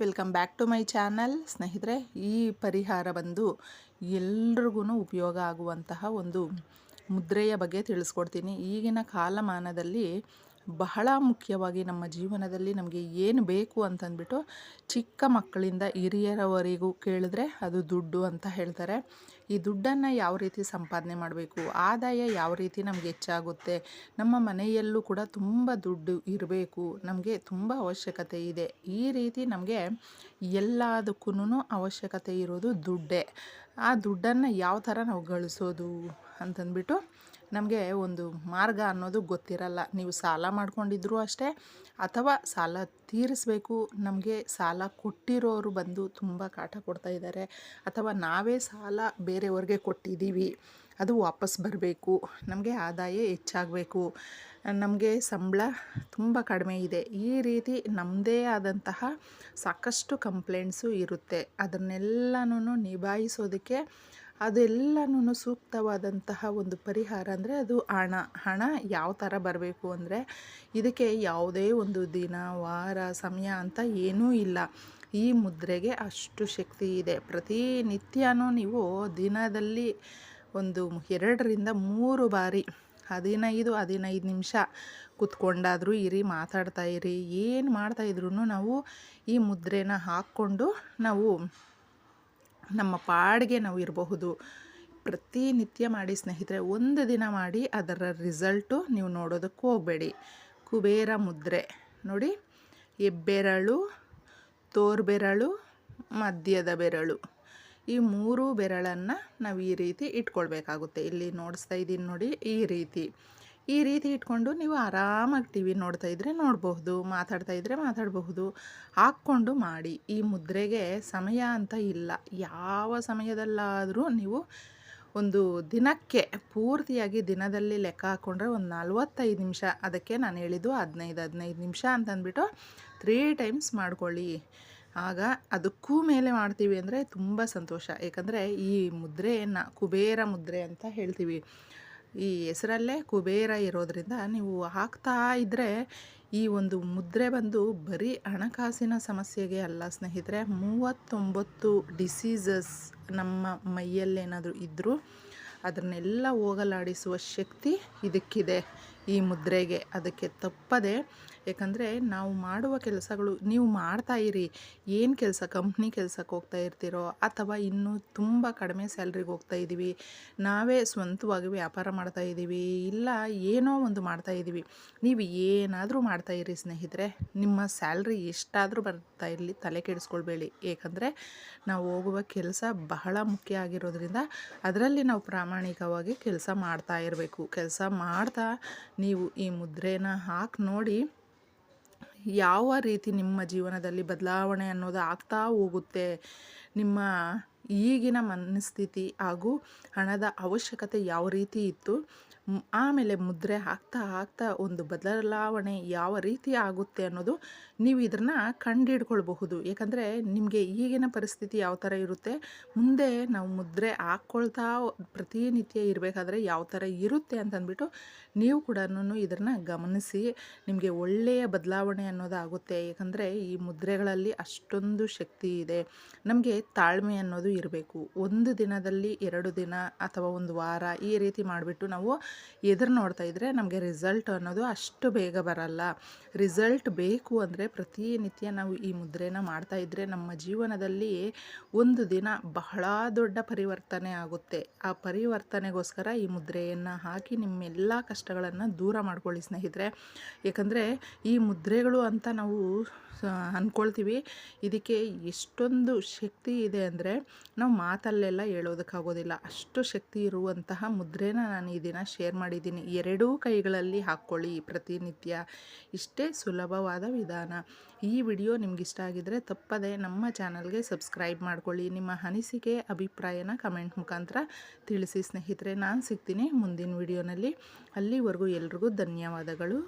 Welcome back to my channel. ಸ್ನೇಹಿತರೆ, ಈ ಪರಿಹಾರ ಬಂದು ಎಲ್ರಿಗೂ ಉಪಯೋಗ ಆಗುವಂತಹ ಒಂದು ಮುದ್ರೆಯ ಬಗ್ಗೆ ತಿಳಿಸ್ಕೊಡ್ತೀನಿ. ಈಗಿನ ಕಾಲಮಾನದಲ್ಲಿ ಬಹಳ ಮುಖ್ಯವಾಗಿ ನಮ್ಮ ಜೀವನದಲ್ಲಿ ನಮಗೆ ಏನು ಬೇಕು ಅಂತಂದ್ಬಿಟ್ಟು ಚಿಕ್ಕ ಮಕ್ಕಳಿಂದ ಹಿರಿಯರವರೆಗೂ ಕೇಳಿದ್ರೆ ಅದು ದುಡ್ಡು ಅಂತ ಹೇಳ್ತಾರೆ. ಈ ದುಡ್ಡನ್ನು ಯಾವ ರೀತಿ ಸಂಪಾದನೆ ಮಾಡಬೇಕು? ಆದಾಯ ಯಾವ ರೀತಿ ನಮಗೆ ಹೆಚ್ಚಾಗುತ್ತೆ? ನಮ್ಮ ಮನೆಯಲ್ಲೂ ಕೂಡ ತುಂಬ ದುಡ್ಡು ಇರಬೇಕು. ನಮಗೆ ತುಂಬ ಅವಶ್ಯಕತೆ ಇದೆ. ಈ ರೀತಿ ನಮಗೆ ಎಲ್ಲದಕ್ಕೂ ಅವಶ್ಯಕತೆ ಇರೋದು ದುಡ್ಡೇ. ಆ ದುಡ್ಡನ್ನು ಯಾವ ಥರ ನಾವು ಗಳಿಸೋದು ಅಂತಂದ್ಬಿಟ್ಟು ನಮಗೆ ಒಂದು ಮಾರ್ಗ ಅನ್ನೋದು ಗೊತ್ತಿರಲ್ಲ. ನೀವು ಸಾಲ ಮಾಡ್ಕೊಂಡಿದ್ರು ಅಷ್ಟೇ, ಅಥವಾ ಸಾಲ ತೀರಿಸಬೇಕು, ನಮಗೆ ಸಾಲ ಕೊಟ್ಟಿರೋರು ಬಂದು ತುಂಬ ಕಾಟ ಕೊಡ್ತಾ ಇದ್ದಾರೆ ಅಥವಾ ನಾವೇ ಸಾಲ ಬೇರೆಯವ್ರಿಗೆ ಕೊಟ್ಟಿದ್ದೀವಿ ಅದು ವಾಪಸ್ ಬರಬೇಕು, ನಮಗೆ ಆದಾಯ ಹೆಚ್ಚಾಗಬೇಕು, ನಮಗೆ ಸಂಬಳ ತುಂಬ ಕಡಿಮೆ ಇದೆ. ಈ ರೀತಿ ನಮ್ಮದೇ ಆದಂತಹ ಸಾಕಷ್ಟು ಕಂಪ್ಲೇಂಟ್ಸು ಇರುತ್ತೆ. ಅದನ್ನೆಲ್ಲನೂ ನಿಭಾಯಿಸೋದಕ್ಕೆ ಅದೆಲ್ಲನೂ ಸೂಕ್ತವಾದಂತಹ ಒಂದು ಪರಿಹಾರ ಅಂದರೆ ಅದು ಹಣ. ಹಣ ಯಾವ ಥರ ಬರಬೇಕು ಅಂದರೆ ಇದಕ್ಕೆ ಯಾವುದೇ ಒಂದು ದಿನ, ವಾರ, ಸಮಯ ಅಂತ ಏನೂ ಇಲ್ಲ. ಈ ಮುದ್ರೆಗೆ ಅಷ್ಟು ಶಕ್ತಿ ಇದೆ. ಪ್ರತಿನಿತ್ಯನೂ ನೀವು ದಿನದಲ್ಲಿ ಒಂದು ಎರಡರಿಂದ ಮೂರು ಬಾರಿ ಹದಿನೈದು ಹದಿನೈದು ನಿಮಿಷ ಕುತ್ಕೊಂಡಾದರೂ ಇರಿ, ಮಾತಾಡ್ತಾ ಇರಿ, ಏನು ಮಾಡ್ತಾಯಿದ್ರು ನಾವು ಈ ಮುದ್ರೆನ ಹಾಕ್ಕೊಂಡು ನಾವು ನಮ್ಮ ಪಾಡಿಗೆ ನಾವು ಇರಬಹುದು. ಪ್ರತಿನಿತ್ಯ ಮಾಡಿ ಸ್ನೇಹಿತರೆ, ಒಂದು ದಿನ ಮಾಡಿ ಅದರ ರಿಸಲ್ಟು ನೀವು ನೋಡೋದಕ್ಕೆ ಹೋಗಬೇಡಿ. ಕುಬೇರ ಮುದ್ರೆ. ನೋಡಿ ಹೆಬ್ಬೆರಳು ತೋರ್ಬೆರಳು, ಮಧ್ಯದ ಬೆರಳು. ಈ ಮೂರು ಬೆರಳನ್ನು ನಾವು ಈ ರೀತಿ ಇಟ್ಕೊಳ್ಬೇಕಾಗುತ್ತೆ. ಇಲ್ಲಿ ನೋಡಿಸ್ತಾ ಇದ್ದೀನಿ ನೋಡಿ ಈ ರೀತಿ. ಈ ರೀತಿ ಇಟ್ಕೊಂಡು ನೀವು ಆರಾಮಾಗಿ ಟಿ ವಿ ನೋಡ್ತಾ ಇದ್ದರೆ ನೋಡಬಹುದು, ಮಾತಾಡ್ತಾ ಇದ್ದರೆ ಮಾತಾಡಬಹುದು. ಹಾಕ್ಕೊಂಡು ಮಾಡಿ. ಈ ಮುದ್ರೆಗೆ ಸಮಯ ಅಂತ ಇಲ್ಲ. ಯಾವ ಸಮಯದಲ್ಲಾದರೂ ನೀವು ಒಂದು ದಿನಕ್ಕೆ ಪೂರ್ತಿಯಾಗಿ ದಿನದಲ್ಲಿ ಲೆಕ್ಕ ಹಾಕ್ಕೊಂಡ್ರೆ ಒಂದು ನಲ್ವತ್ತೈದು ನಿಮಿಷ. ಅದಕ್ಕೆ ನಾನು ಹೇಳಿದ್ದು ಹದಿನೈದು ಹದಿನೈದು ನಿಮಿಷ ಅಂತಂದ್ಬಿಟ್ಟು ತ್ರೀ ಟೈಮ್ಸ್ ಮಾಡ್ಕೊಳ್ಳಿ. ಆಗ ಅದಕ್ಕೂ ಮೇಲೆ ಮಾಡ್ತೀವಿ ಅಂದರೆ ತುಂಬ ಸಂತೋಷ. ಏಕೆಂದರೆ ಈ ಮುದ್ರೆಯನ್ನು ಕುಬೇರ ಮುದ್ರೆ ಅಂತ ಹೇಳ್ತೀವಿ. ಈ ಹೆಸರಲ್ಲೇ ಕುಬೇರ ಇರೋದರಿಂದ ನೀವು ಹಾಕ್ತಾ ಇದ್ದರೆ ಈ ಒಂದು ಮುದ್ರೆ ಬಂದು ಬರೀ ಹಣಕಾಸಿನ ಸಮಸ್ಯೆಗೆ ಅಲ್ಲ ಸ್ನೇಹಿತರೆ, ಮೂವತ್ತೊಂಬತ್ತು ಡಿಸೀಸಸ್ ನಮ್ಮ ಮೈಯಲ್ಲೇನಾದರೂ ಇದ್ದರೂ ಅದನ್ನೆಲ್ಲ ಹೋಗಲಾಡಿಸುವ ಶಕ್ತಿ ಇದಕ್ಕಿದೆ. ಈ ಮುದ್ರೆಗೆ ಅದಕ್ಕೆ ತಪ್ಪದೆ ಯಾಕಂದರೆ ನಾವು ಮಾಡುವ ಕೆಲಸಗಳು, ನೀವು ಮಾಡ್ತಾ ಇರಿ. ಏನು ಕೆಲಸ, ಕಂಪ್ನಿ ಕೆಲಸಕ್ಕೆ ಹೋಗ್ತಾ ಇರ್ತೀರೋ, ಅಥವಾ ಇನ್ನೂ ತುಂಬ ಕಡಿಮೆ ಸ್ಯಾಲ್ರಿಗೆ ಹೋಗ್ತಾ ಇದ್ದೀವಿ. ನಾವೇ ಸ್ವಂತವಾಗಿ ವ್ಯಾಪಾರ ಮಾಡ್ತಾ ಇದ್ದೀವಿ. ಇಲ್ಲ, ಏನೋ ಒಂದು ಮಾಡ್ತಾ ಇದ್ದೀವಿ. ನೀವು ಏನಾದರೂ ಮಾಡ್ತಾ ಇರಿ ಸ್ನೇಹಿತರೆ. ನಿಮ್ಮ ಸ್ಯಾಲ್ರಿ ಎಷ್ಟಾದರೂ ಬರ್ತಾ ಇರಲಿ, ತಲೆ ಕೆಡಿಸ್ಕೊಳ್ಬೇಡಿ. ಏಕೆಂದರೆ ನಾವು ಹೋಗುವ ಕೆಲಸ ಬಹಳ ಮುಖ್ಯ ಆಗಿರೋದ್ರಿಂದ, ಅದರಲ್ಲಿ ನಾವು ಪ್ರಾಮಾಣಿಕವಾಗಿ ಕೆಲಸ ಮಾಡ್ತಾ ಇರಬೇಕು. ಕೆಲಸ ಮಾಡ್ತಾ ನೀವು ಈ ಮುದ್ರೆನ ಹಾಕಿ ನೋಡಿ ಯಾವ ರೀತಿ ನಿಮ್ಮ ಜೀವನದಲ್ಲಿ ಬದಲಾವಣೆ ಅನ್ನೋದು ಆಗ್ತಾ ಹೋಗುತ್ತೆ. ನಿಮ್ಮ ಈಗಿನ ಮನಸ್ಥಿತಿ ಹಾಗೂ ಹಣದ ಅವಶ್ಯಕತೆ ಯಾವ ರೀತಿ ಇತ್ತು ಆಮೇಲೆ ಮುದ್ರೆ ಹಾಕ್ತಾ ಹಾಕ್ತಾ ಒಂದು ಬದಲಾವಣೆ ಯಾವ ರೀತಿ ಆಗುತ್ತೆ ಅನ್ನೋದು ನೀವು ಇದನ್ನು ಕಂಡಿಡ್ಕೊಳ್ಬಹುದು. ಯಾಕಂದರೆ ನಿಮಗೆ ಈಗಿನ ಪರಿಸ್ಥಿತಿ ಯಾವ ಥರ ಇರುತ್ತೆ, ಮುಂದೆ ನಾವು ಮುದ್ರೆ ಹಾಕ್ಕೊಳ್ತಾ ಪ್ರತಿನಿತ್ಯ ಇರಬೇಕಾದ್ರೆ ಯಾವ ಥರ ಇರುತ್ತೆ ಅಂತಂದ್ಬಿಟ್ಟು ನೀವು ಕೂಡ ಇದನ್ನು ಗಮನಿಸಿ, ನಿಮಗೆ ಒಳ್ಳೆಯ ಬದಲಾವಣೆ ಅನ್ನೋದಾಗುತ್ತೆ. ಯಾಕಂದರೆ ಈ ಮುದ್ರೆಗಳಲ್ಲಿ ಅಷ್ಟೊಂದು ಶಕ್ತಿ ಇದೆ. ನಮಗೆ ತಾಳ್ಮೆ ಅನ್ನೋದು ಇರಬೇಕು. ಒಂದು ದಿನದಲ್ಲಿ ಎರಡು ದಿನ ಅಥವಾ ಒಂದು ವಾರ ಈ ರೀತಿ ಮಾಡಿಬಿಟ್ಟು ನಾವು ಎದುರು ನೋಡ್ತಾ ಇದ್ದರೆ ನಮಗೆ ರಿಸಲ್ಟ್ ಅನ್ನೋದು ಅಷ್ಟು ಬೇಗ ಬರಲ್ಲ. ರಿಸಲ್ಟ್ ಬೇಕು ಅಂದರೆ ಪ್ರತಿನಿತ್ಯ ನಾವು ಈ ಮುದ್ರೆನ ಮಾಡ್ತಾ ಇದ್ದರೆ ನಮ್ಮ ಜೀವನದಲ್ಲಿ ಒಂದು ದಿನ ಬಹಳ ದೊಡ್ಡ ಪರಿವರ್ತನೆ ಆಗುತ್ತೆ. ಆ ಪರಿವರ್ತನೆಗೋಸ್ಕರ ಈ ಮುದ್ರೆಯನ್ನು ಹಾಕಿ ನಿಮ್ಮೆಲ್ಲ ಕಷ್ಟಗಳನ್ನು ದೂರ ಮಾಡ್ಕೊಳ್ಳಿ ಸ್ನೇಹಿತರೆ. ಏಕೆಂದರೆ ಈ ಮುದ್ರೆಗಳು ಅಂತ ನಾವು ಅಂದ್ಕೊಳ್ತೀವಿ ಇದಕ್ಕೆ ಎಷ್ಟೊಂದು ಶಕ್ತಿ ಇದೆ ಅಂದರೆ ನಾವು ಮಾತಲ್ಲೆಲ್ಲ ಹೇಳೋದಕ್ಕಾಗೋದಿಲ್ಲ. ಅಷ್ಟು ಶಕ್ತಿ ಇರುವಂತಹ ಮುದ್ರೆನ ನಾನು ಈ ದಿನ ಶೇರ್ ಮಾಡಿದ್ದೀನಿ. ಎರಡೂ ಕೈಗಳಲ್ಲಿ ಹಾಕ್ಕೊಳ್ಳಿ ಪ್ರತಿನಿತ್ಯ. ಇಷ್ಟೇ ಸುಲಭವಾದ ವಿಧಾನ. ಈ ವಿಡಿಯೋ ನಿಮಗಿಷ್ಟ ಆಗಿದರೆ ತಪ್ಪದೆ ನಮ್ಮ ಚಾನಲ್ಗೆ ಸಬ್ಸ್ಕ್ರೈಬ್ ಮಾಡ್ಕೊಳ್ಳಿ. ನಿಮ್ಮ ಅನಿಸಿಕೆ, ಅಭಿಪ್ರಾಯನ ಕಮೆಂಟ್ ಮುಖಾಂತರ ತಿಳಿಸಿ ಸ್ನೇಹಿತರೆ. ನಾನು ಸಿಗ್ತೀನಿ ಮುಂದಿನ ವಿಡಿಯೋನಲ್ಲಿ. ಅಲ್ಲಿವರೆಗೂ ಎಲ್ರಿಗೂ ಧನ್ಯವಾದಗಳು.